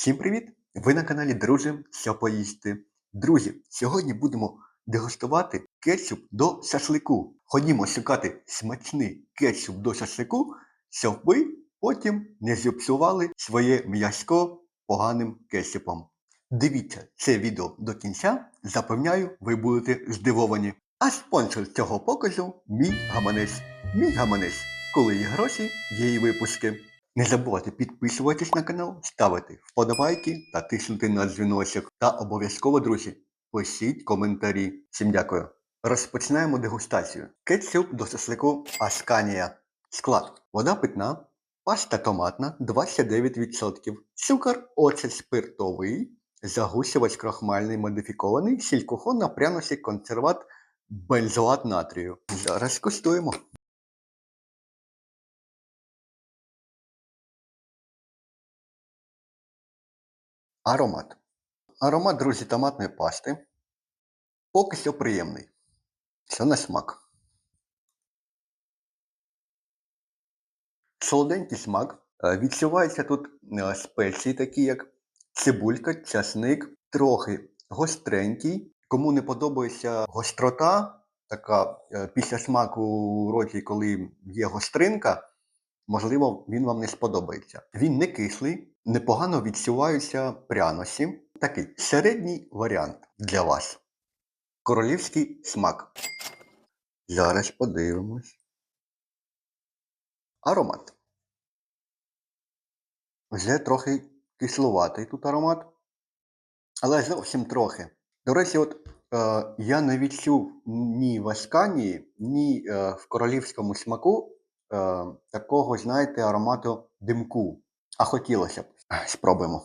Всім привіт! Ви на каналі Друже, що поїсти. Друзі, сьогодні будемо дегустувати кетчуп до шашлику. Ходімо шукати смачний кетчуп до шашлику, щоб ви потім не зіпсували своє м'яско поганим кетчупом. Дивіться це відео до кінця, запевняю, ви будете здивовані. А спонсор цього показу мій гаманець. Мій гаманець. Коли є гроші, є і випуски. Не забувайте підписуватись на канал, ставити вподобайки та тиснути на дзвіночок. Та обов'язково, друзі, пишіть коментарі. Всім дякую. Розпочинаємо дегустацію. Кетчуп до шашлику Асканія. Склад. Вода питна, паста томатна 29%, цукор, оцет спиртовий, загущувач крохмальний модифікований, сіль кухонна, пряності, консерват, бензоат натрію. Зараз куштуємо. Аромат. Аромат, друзі, томатної пасти. Поки що приємний. Все на смак. Солоденький смак. Е, Відчуваються тут е, спеції, такі як цибулька, часник, трохи гостренький. Кому не подобається гострота, така е, після смаку у роті, коли є гостринка, можливо, він вам не сподобається. Він не кислий, непогано відчуваються пряності. Такий середній варіант для вас. Королівський смак. Зараз подивимось. Аромат. Вже трохи кислуватий тут аромат. Але зовсім трохи. До речі, от е, я не відчув ні в Асканії, ні е, в королівському смаку е, такого, знаєте, аромату димку. А хотілося б. Спробуємо.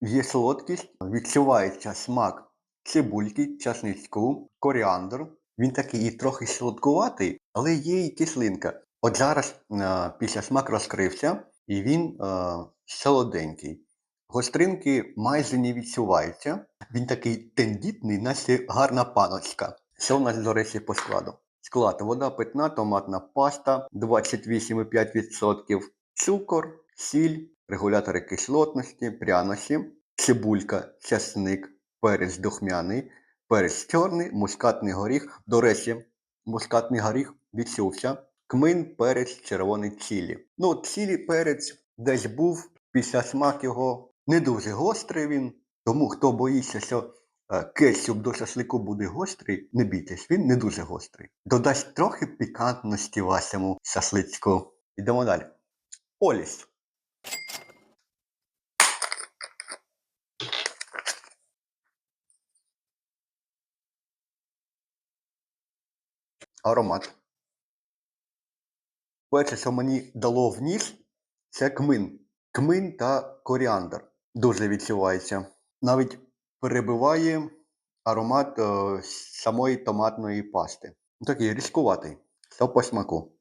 Є солодкість, відчувається смак цибульки, часничку, коріандр. Він такий і трохи солодкуватий, але є і кислинка. От зараз е, після смак розкрився, і він е, солоденький. Гостринки майже не відчуваються. Він такий тендітний, наче гарна паночка. Що в нас, до речі, по складу? Склад вода питна, томатна паста 28,5%, цукор, сіль, регулятори кислотності, пряності, цибулька, часник, перець духмяний, перець чорний, мускатний горіх. До речі, мускатний горіх відчувся. Кмин, перець, червоний чилі. Ну, чилі перець десь був, після смак його не дуже гострий він. Тому хто боїться, що кетчуп до шашлику буде гострий, не бійтесь, він не дуже гострий. Додасть трохи пікантності вашому шашличку. Йдемо далі. Оліс. Аромат. Перше, що мені дало в ніс, це кмин. Кмин та коріандр. Дуже відчувається. Навіть перебиває аромат е, самої томатної пасти. Такий різкуватий. Все по смаку.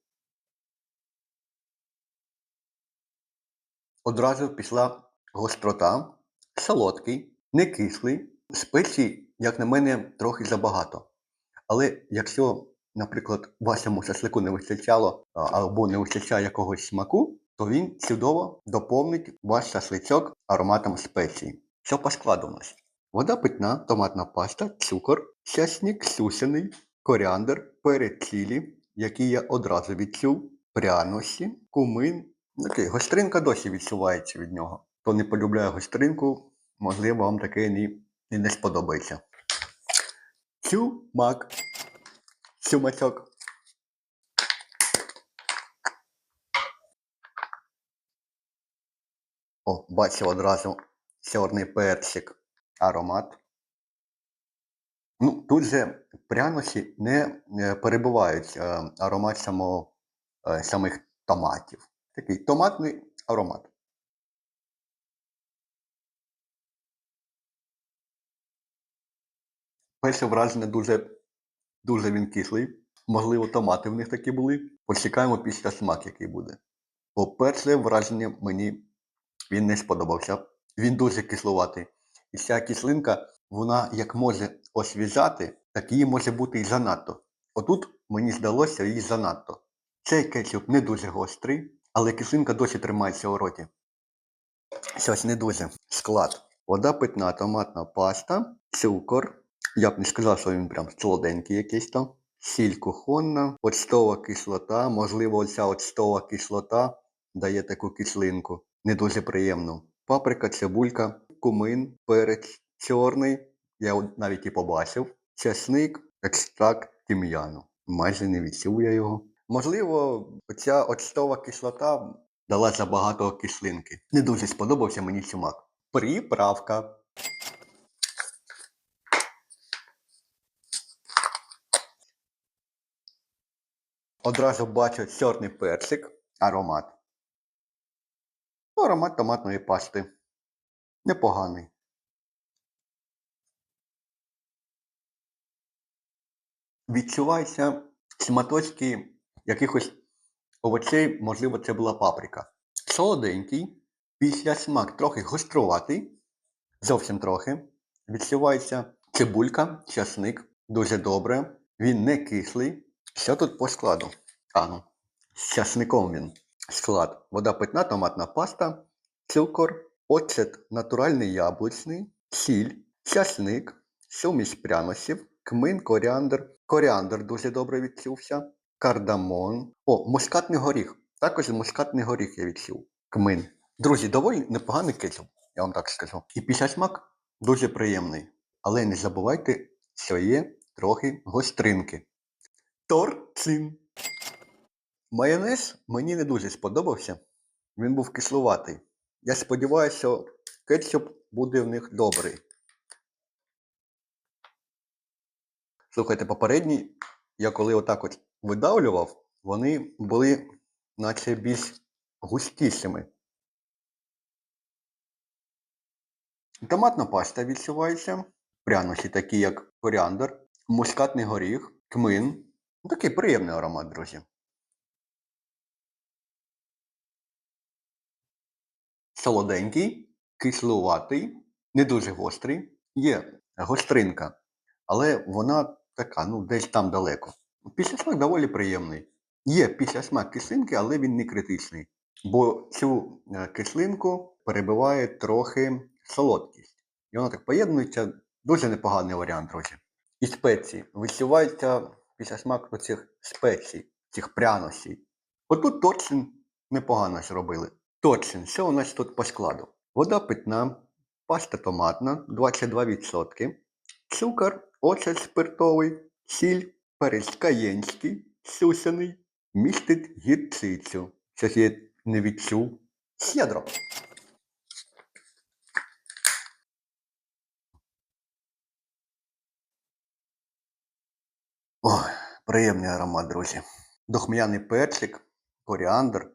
Одразу пішла гострота, солодкий, не кислий. Спецій, як на мене, трохи забагато. Але якщо, наприклад, вашому шашлику не вистачало або не вистачає якогось смаку, то він чудово доповнить ваш шашличок ароматом спецій. Що по складу у нас? Вода питна, томатна паста, цукор, часник сусяний, коріандр, перець чилі, який я одразу відчув, пряності, кумин. Окей, гостринка досі відчувається від нього. Хто не полюбляє гостринку, можливо, вам таке і не сподобається. Чумак. Чумачок. О, бачив одразу чорний перчик, аромат. Ну, тут же пряності не е, перебувають е, аромат само, е, самих томатів. Такий томатний аромат. Перше враження дуже, дуже він кислий. Можливо, томати в них такі були. Почекаємо після смак, який буде. Бо перше враження мені він не сподобався. Він дуже кисловатий. І ця кислинка, вона як може освіжати, так її може бути і занадто. Отут мені здалося її занадто. Цей кетчуп не дуже гострий, але кислинка досі тримається у роті. Щось не дуже. Склад. Вода питна, томатна паста, цукор. Я б не сказав, що він прям солоденький якийсь там. Сіль кухонна, оцтова кислота. Можливо, оця оцтова кислота дає таку кислинку. Не дуже приємну. Паприка, цибулька, кумин, перець, чорний. Я навіть і побачив. Чесник, екстракт тим'яну. Майже не відчув я його. Можливо, оця оцтова кислота дала забагато кислинки. Не дуже сподобався мені смак. Приправка. Одразу бачу чорний персик, аромат. Аромат томатної пасти. Непоганий. Відчуваються шматочки якихось овочей, можливо, це була паприка. Солоденький, після смак трохи гоструватий, зовсім трохи. Відчувається цибулька, часник, дуже добре. Він не кислий. Що тут по складу? А, ну, з часником він. Склад. Вода питна, томатна паста, цукор, оцет натуральний яблучний, сіль, часник, суміш прянощів, кмин, коріандр. Коріандр дуже добре відчувся. Кардамон. О, мускатний горіх. Також мускатний горіх я відчув. Кмин. Друзі, доволі непоганий кетчуп, я вам так скажу. І після смак дуже приємний. Але не забувайте, що є трохи гостринки. Торцин. Майонез мені не дуже сподобався. Він був кислуватий. Я сподіваюся, що кетчуп буде в них добрий. Слухайте, попередній, я коли отак от видавлював, вони були наче більш густішими. Томатна паста відчувається. Прянощі такі, як коріандр, мускатний горіх, кмин. Ну, Такий приємний аромат, друзі. Солоденький, кислуватий, не дуже гострий. Є гостринка, але вона така, ну, десь там далеко. Післясмак доволі приємний. Є післясмак кислинки, але він не критичний. Бо цю е, кислинку перебиває трохи солодкість. І вона так поєднується. Дуже непоганий варіант, друзі. І спеції. Висівається післясмак оцих спецій, цих пряностей. Отут Торчин непогано зробили. Торчин, що у нас тут по складу? Вода питна, паста томатна 22%, цукор, оцет спиртовий, сіль, перець каєнський, сюсяний, містить гірчицю. Щось я не відчув. Щедро. Приємний аромат, друзі. Духмяний перчик, коріандр,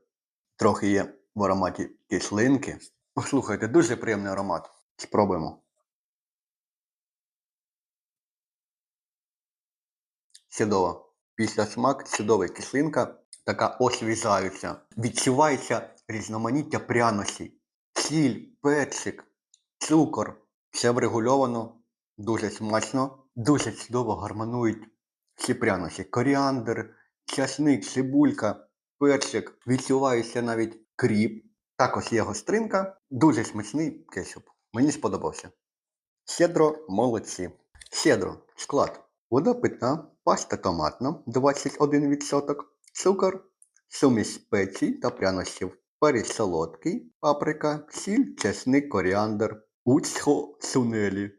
трохи є в ароматі кислинки. Ох, Слухайте, дуже приємний аромат. Спробуємо. Чудово. Після смак, чудова кислинка, така освіжаюча. Відчувається різноманіття пряностей. Сіль, перчик, цукор. Все врегульовано, дуже смачно, дуже чудово гармонують всі пряності. Коріандр, часник, цибулька, перчик. Відчувається навіть кріп. Також є гостринка. Дуже смачний кетчуп. Мені сподобався. Щедро молодці. Щедро. Склад. Вода питна, паста томатна 21%, цукор, суміш спецій та пряностів, перець солодкий, паприка, сіль, чесник, коріандр, уцхо сунелі,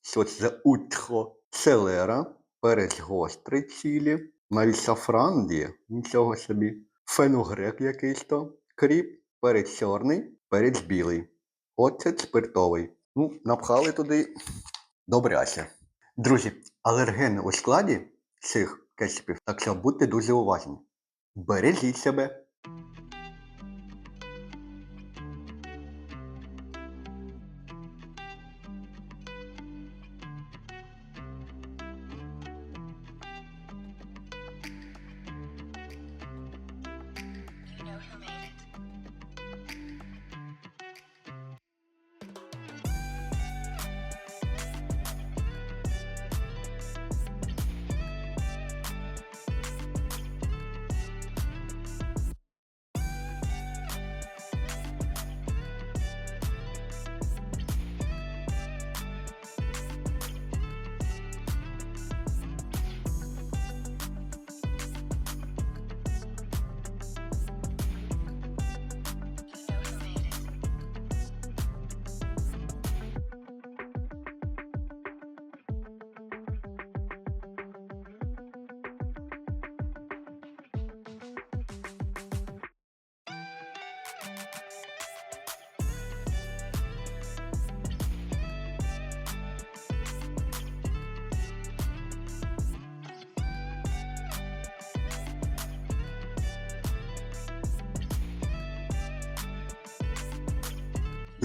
що це уцхо, селера, перець гострий чилі, навіть сафран є, нічого собі, фенугрек якийсь то, кріп, перець чорний, перець білий, оцет спиртовий. Ну, напхали туди добряче. Друзі, алергени у складі цих кетчупів, так що будьте дуже уважні. Бережіть себе.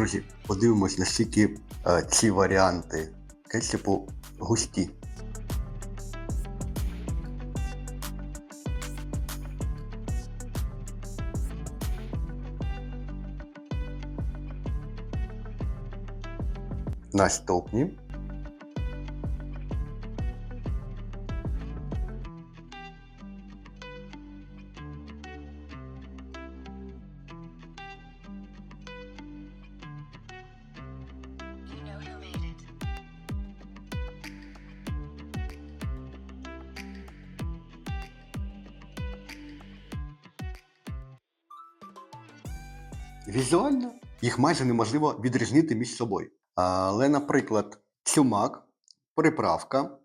Друзі, подивимось, наскільки е, ці варіанти кетчупу густі. Made it. Візуально їх майже неможливо відрізнити між собою. Але, наприклад, цюмак, приправка,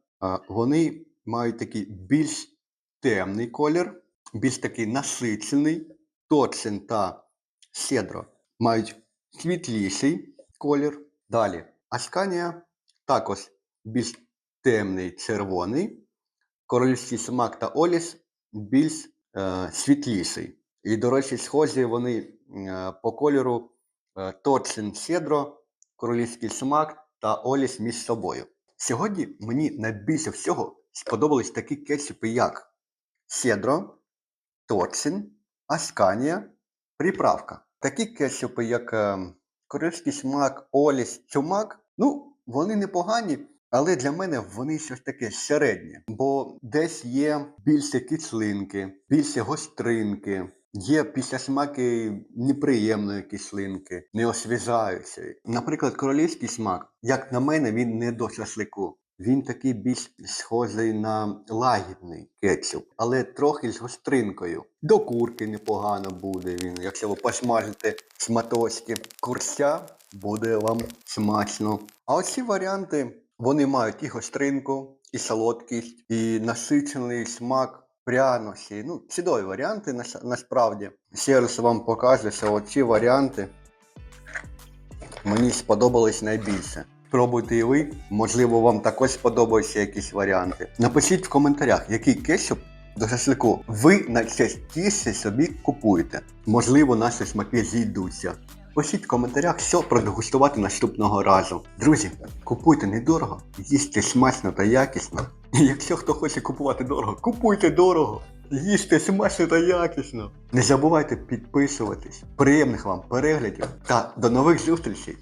вони мають такий більш темний колір, більш такий насичений, тоцин та седро мають світліший колір. Далі асканія також більш темний червоний, королівський смак та оліс більш е, світліший. І, до речі, схожі вони е, по кольору е, Тоцин Седро, королівський смак та Оліс між собою. Сьогодні мені найбільше всього сподобались такі кетчупи, як Седро, Тоцин, Асканія, приправка. Такі кетчупи, як е, королівський смак, Оліс, Чумак, ну, вони непогані, але для мене вони щось таке середнє. Бо десь є більше кислинки, більше гостринки, є післясмаки неприємної кислинки, не неосвіжаючої. Наприклад, королівський смак, як на мене, він не до шашлику. Він такий більш схожий на лагідний кетчуп, але трохи з гостринкою. До курки непогано буде він, якщо ви посмажите шматочки курця, буде вам смачно. А оці варіанти вони мають і гостринку, і солодкість, і насичений смак пряності. Ну, чудові варіанти насправді. Ще раз вам покажу, що оці варіанти мені сподобались найбільше. Спробуйте і ви, можливо, вам також сподобаються якісь варіанти. Напишіть в коментарях, який кетчуп до шашлику ви найчастіше собі купуєте. Можливо, наші смаки зійдуться. Пишіть в коментарях, що продегустувати наступного разу. Друзі, купуйте недорого, їсти смачно та якісно. Якщо хто хоче купувати дорого, купуйте дорого. Їсти смачно та якісно. Не забувайте підписуватись. Приємних вам переглядів та до нових зустрічей!